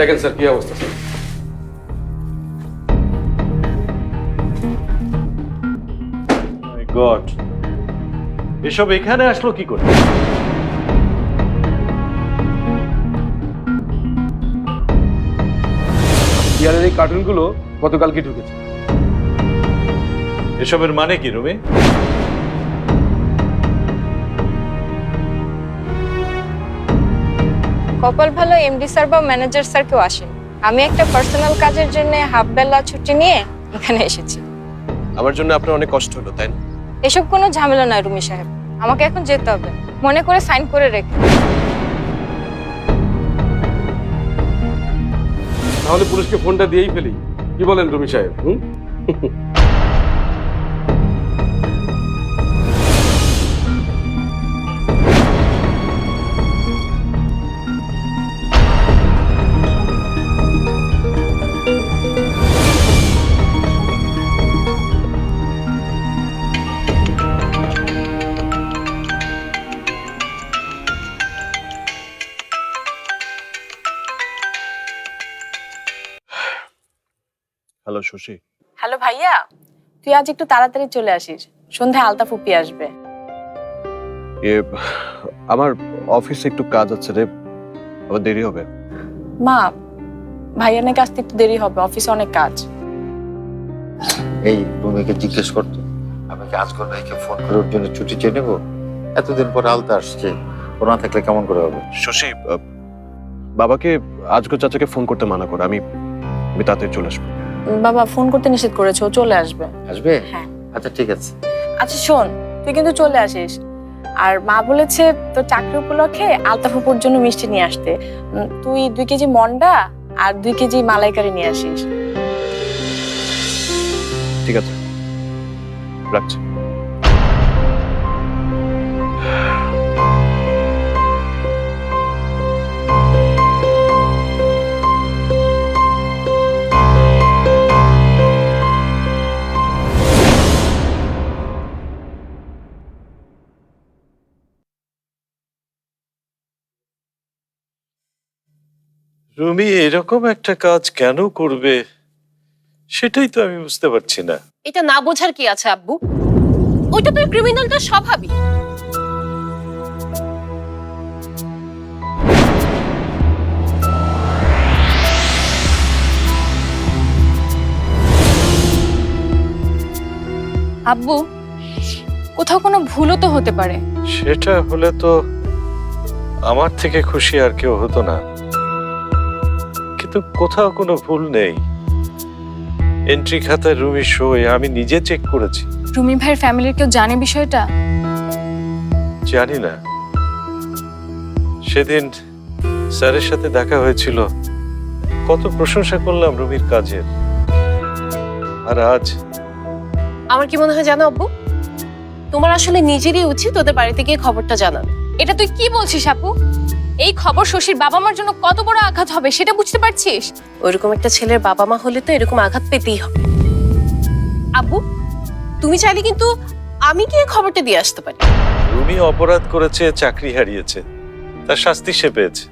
দেখেন স্যার কি অবস্থা স্যার। গড এসব এখানে আসলো কি করে? বিয়ারের এই কার্টুনগুলো গতকালকে ঢুকেছে। এসবের মানে কি রুমি? কপাল ভালো এমডি স্যার বা ম্যানেজার স্যার কেউ আসেন। আমি একটা পার্সোনাল কাজের জন্য হাফ বেলা ছুটি নিয়ে এখানে এসেছি। আমার জন্য আপনার অনেক কষ্ট হলো তাই না? এসব কোনো ঝামেলা নয় রুমি সাহেব। আমাকে এখন যেতে হবে। মনে করে সাইন করে রেখে। তাহলে পুলিশকে ফোনটা দিয়েই ফেলি। কি বলেন রুমি সাহেব হুম? হ্যালো শশী হ্যালো ভাইয়া। তুই আজ একটু তাড়াতাড়ি চলে আসিস। সন্ধ্যায় আলতা ফুপি আসবে। এ আমার অফিসে একটু কাজ আছে রে। আবার দেরি হবে। মা ভাইয়া নাকি আসতে একটু দেরি হবে। অফিসে অনেক কাজ। এই রুমিকে জিজ্ঞেস করতো আমি কি আজকর ভাইকে ফোন করে ওর জন্য ছুটি চেয়ে নেব? এতদিন পরে আলতা আসছে। ও না থাকলে কেমন করে হবে? শশী বাবাকে আজকে চাচাকে ফোন করতে মানা করো। আমি আমি তাড়াতাড়ি চলে আসব। বাবা ফোন করতে নিষেধ করেছে ও চলে আসবে। আসবে? হ্যাঁ। আচ্ছা ঠিক আছে। আচ্ছা শোন তুই কিন্তু চলে আসিস। আর মা বলেছে তোর চাকরি উপলক্ষে আলতা ফুপুর জন্য মিষ্টি নিয়ে আসতে। তুই দুই কেজি মন্ডা আর দুই কেজি মালাইকারি নিয়ে আসিস। ঠিক আছে। রাখছি। রুমি এরকম একটা কাজ কেন করবে? সেটাই তো আমি বুঝতে পারছি না। এটা না বোঝার কি আছে আব্বু? ওইটা তো ক্রিমিনালটা স্বভাবই। আব্বু কোথাও কোনো ভুলও তো হতে পারে। সেটা হলে তো আমার থেকে খুশি আর কেউ হতো না। কিন্তু কোথাও কোনো ভুল নেই। এন্ট্রি খাতায় রুমি সই আমি নিজে চেক করেছি। রুমি ভাইয়ের ফ্যামিলির কেউ জানে বিষয়টা? জানি না। সেদিন স্যারের সাথে দেখা হয়েছিল। কত প্রশংসা করলাম রুমির কাজের। আর আজ আমার কি মনে হয় জানো আব্বু? তোমার আসলে নিজেরই উচিত ওদের বাড়িতে গিয়ে খবরটা জানানো। এটা তুই কি বলছিস আপু? এই খবর শশীর বাবা মার জন্য কত বড় আঘাত হবে সেটা বুঝতে পারছিস? ওইরকম একটা ছেলের বাবা মা হলে তো এরকম আঘাত পেতেই হবে। আব্বু তুমি চাইলে কিন্তু আমি গিয়ে খবরটা দিয়ে আসতে পারি। রুমি অপরাধ করেছে চাকরি হারিয়েছে। তার শাস্তি সে পেয়েছে।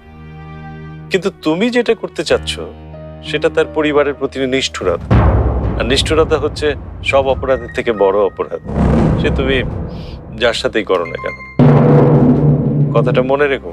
কিন্তু তুমি যেটা করতে চাচ্ছ সেটা তার পরিবারের প্রতি নিষ্ঠুরতা। আর নিষ্ঠুরতা হচ্ছে সব অপরাধের থেকে বড় অপরাধ। সে তুমি যার সাথেই করো না কেন? কথাটা মনে রেখো।